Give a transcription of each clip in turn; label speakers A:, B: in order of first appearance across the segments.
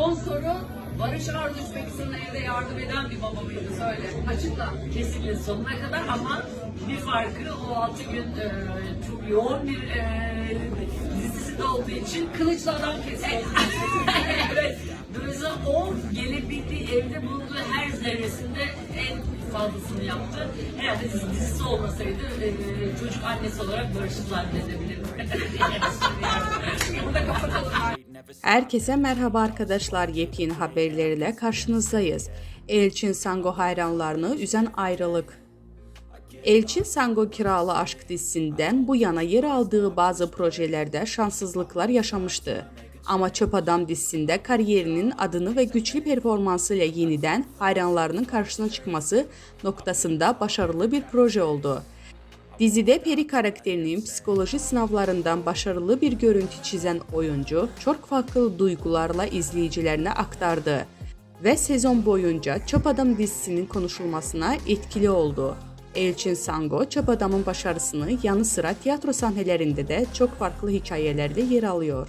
A: Son soru. Barış Arduç peki sana evde yardım eden bir baba mıydı? Söyle. Açıkla. Kesinlikle sonuna kadar ama bir farkı o altı gün e, çok yoğun bir e, dizisinde olduğu için kılıçla adam kesiyor. evet. Dolayısıyla o gelebildiği evde bulunduğu her zerresinde en fazlasını yaptı. Herhalde dizi- dizisi olmasaydı e, çocuk annesi olarak Barış'ı zannedebilirdim.
B: Herkese merhaba arkadaşlar. Yepyeni haberlerle karşınızdayız. Elçin Sango hayranlarını üzen ayrılık. Elçin Sango Kiralı Aşk dizisinden bu yana yer aldığı bazı projelerde şanssızlıklar yaşamıştı. Ama Çöp Adam dizisinde kariyerinin adını ve güçlü performansıyla yeniden hayranlarının karşısına çıkması noktasında başarılı bir proje oldu. Dizide Peri karakterinin psikoloji sınavlarından başarılı bir görüntü çizen oyuncu çok farklı duygularla izleyicilerine aktardı ve sezon boyunca Çöp Adam dizisinin konuşulmasına etkili oldu. Elçin Sango, Çöp Adam'ın başarısını yanı sıra tiyatro sahnelerinde de çok farklı hikayelerle yer alıyor.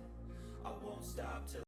C: I won't stop till